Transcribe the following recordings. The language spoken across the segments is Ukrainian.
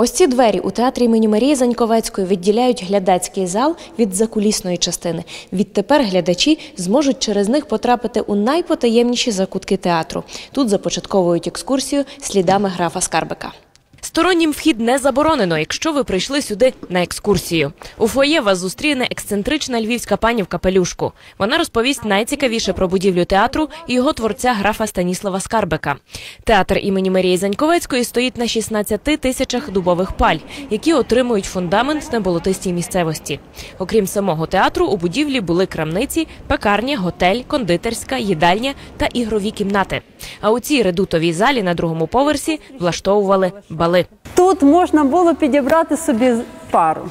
Ось ці двері у театрі імені Марії Заньковецької відділяють глядацький зал від закулісної частини. Відтепер глядачі зможуть через них потрапити у найпотаємніші закутки театру. Тут започатковують екскурсію слідами графа Скарбика. Стороннім вхід не заборонено, якщо ви прийшли сюди на екскурсію. У фоє вас зустріне ексцентрична львівська пані в капелюшку. Вона розповість найцікавіше про будівлю театру і його творця графа Станіслава Скарбика. Театр імені Марії Заньковецької стоїть на 16 тисячах дубових паль, які отримують фундамент на болотистій місцевості. Окрім самого театру, у будівлі були крамниці, пекарня, готель, кондитерська, їдальня та ігрові кімнати. А у цій редутовій залі на другому поверсі влаштовували бали. Тут можна було підібрати собі пару.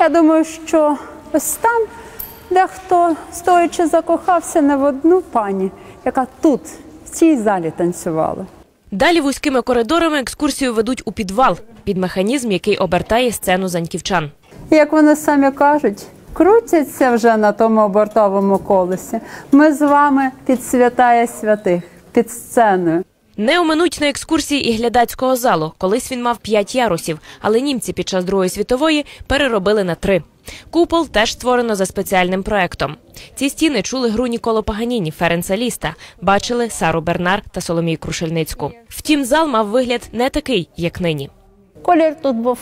Я думаю, що ось там дехто стоячи закохався не в одну пані, яка тут, в цій залі танцювала. Далі вузькими коридорами екскурсію ведуть у підвал під механізм, який обертає сцену заньківчан. Як вони самі кажуть, крутяться вже на тому обертовому колесі. Ми з вами під святая святих, під сценою. Не оминуть на екскурсії і глядацького залу. Колись він мав п'ять ярусів, але німці під час Другої світової переробили на три. Купол теж створено за спеціальним проектом. Ці стіни чули гру Ніколо Паганіні, Ференца Ліста, бачили Сару Бернар та Соломію Крушельницьку. Втім, зал мав вигляд не такий, як нині. Колір тут був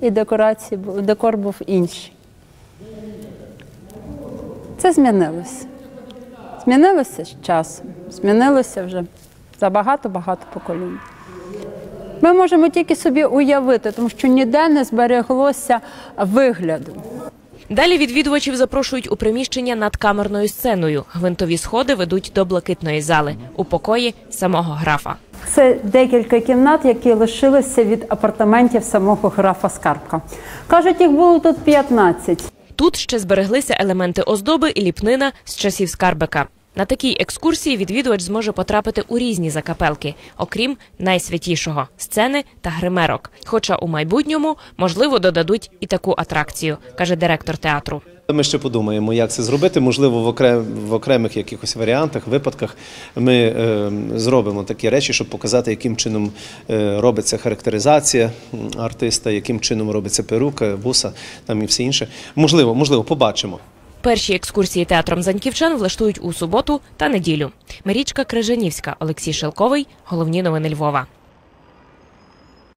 і декорації, декор був інший. Це змінилося. Змінилося з часом. Змінилося вже за багато-багато поколінь. Ми можемо тільки собі уявити, тому що ніде не збереглося вигляду. Далі відвідувачів запрошують у приміщення над камерною сценою. Гвинтові сходи ведуть до блакитної зали у покої самого графа. Це декілька кімнат, які лишилися від апартаментів самого графа Скарбка. Кажуть, їх було тут 15. Тут ще збереглися елементи оздоби і ліпнина з часів скарбика. На такій екскурсії відвідувач зможе потрапити у різні закапелки, окрім найсвятішого сцени та гримерок. Хоча у майбутньому можливо додадуть і таку атракцію, каже директор театру. Ми ще подумаємо, як це зробити. Можливо, в, окрем, в окремих якихось варіантах, випадках ми е, зробимо такі речі, щоб показати, яким чином е, робиться характеризація артиста, яким чином робиться перука, буса там і все інше. Можливо, можливо, побачимо. Перші екскурсії театром заньківчан влаштують у суботу та неділю. Марічка Крижанівська, Олексій Шелковий. Головні новини Львова.